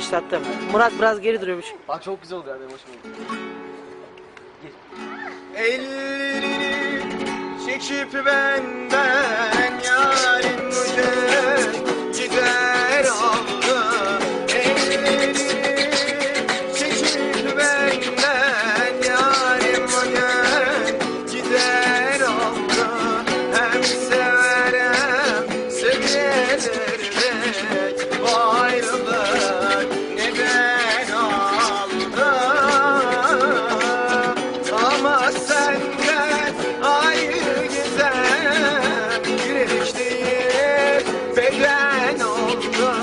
Başlattım. Murat biraz geri duruyormuş. Bak çok güzel oldu ya benim hoşuma gitti. Ellerini çekip benden ama senden ayrı Güneş değil beden oldu.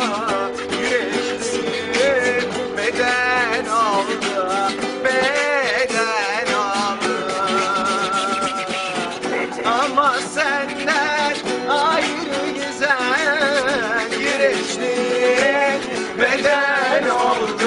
Değil beden oldu. Beden oldu. Ama senden ayrı Güneş değil beden oldu